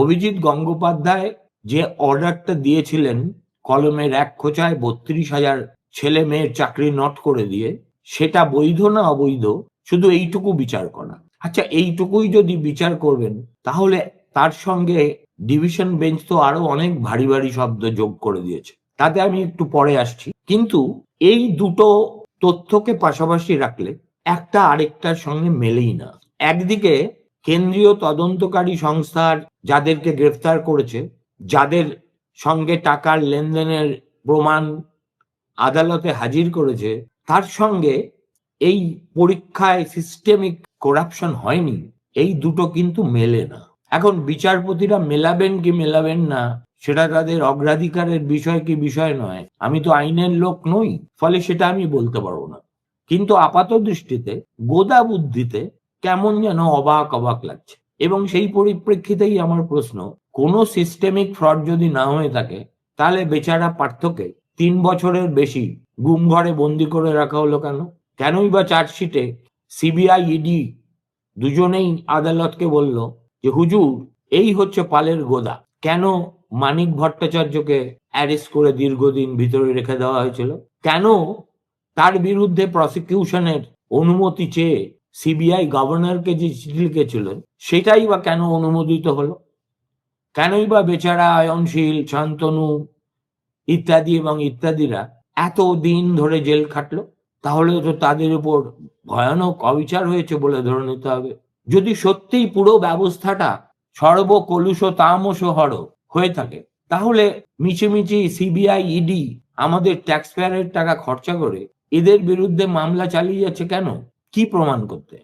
অভিজিৎ গঙ্গোপাধ্যায় যে অর্ডারটা দিয়েছিলেন কলমের এক খোঁচায় বত্রিশ হাজার ছেলে মেয়ের চাকরি নট করে দিয়ে, সেটা বৈধ না অবৈধ? শুধু এইটুকু বিচার করা। আচ্ছা এইটুকুই যদি বিচার করবেন, তাহলে তার সঙ্গে ডিভিশন বেঞ্চ তো আরও অনেক ভারী ভারী শব্দ যোগ করে দিয়েছে। তাতে আমি একটু পরে আসছি। কিন্তু এই দুটো তথ্যকে পাশাপাশি রাখলে একটা আরেকটার সঙ্গে মেলেই না। একদিকে কেন্দ্রীয় তদন্তকারী সংস্থার যাদেরকে গ্রেফতার করেছে, যাদের সঙ্গে টাকার লেনদেনের প্রমাণ আদালতে হাজির করেছে, তার সঙ্গে এই পরীক্ষায় সিস্টেমিক করাপশন হয়নি, এই দুটো কিন্তু মেলে না। এখন বিচারপতিরা মেলাবেন কি মেলাবেন না, সেটা তাদের অগ্রাধিকারের বিষয় কি বিষয় নয়, আমি তো আইনের লোক নই, ফলে সেটা আমি বলতে পারব না। কিন্তু আপাত দৃষ্টিতে গোদা বুদ্ধিতে কেমন যেন অবাক অবাক লাগছে। এবং সেই পরিপ্রেক্ষিতেই আমার প্রশ্ন, কোনো সিস্টেমিক ফ্রড যদি না হয়ে থাকে, তাহলে বেচারা পার্থকে তিন বছরের বেশি গুম ঘরে বন্দি করে রাখা হলো কেন? কেনই বা চার্জশিটে সিবিআই, ইডি দুজনেই আদালতকে বলল যে, হুজুর, এই হচ্ছে পালের গোদা। কেন মানিক ভট্টাচার্যকে অ্যারেস্ট করে দীর্ঘদিন ভিতরে রেখে দেওয়া হয়েছিল? কেন তার বিরুদ্ধে প্রসিকিউশনের অনুমতি চেয়ে সিবিআই গভর্নরকে যে চিঠি লিখেছিলেন, সেটাই বা কেন অনুমোদিত হলো? কেনই বা বেচারা আয়নশীল, শান্তনু ইত্যাদি এবং ইত্যাদিরা এত দিন ধরে জেল খাটলো? তাহলে তো তাদের উপর ভয়ানক অবিচার হয়েছে বলে ধরে নিতে হবে। যদি সত্যিই পুরো ব্যবস্থাটা সর্বকলুষ তামস হর হয়ে থাকে, তাহলে মিছিমিছি সিবিআই ইডি আমাদের ট্যাক্স পেয়ারের টাকা খরচা করে এদের বিরুদ্ধে মামলা চালিয়ে যাচ্ছে কেন? কি প্রমাণ করতে?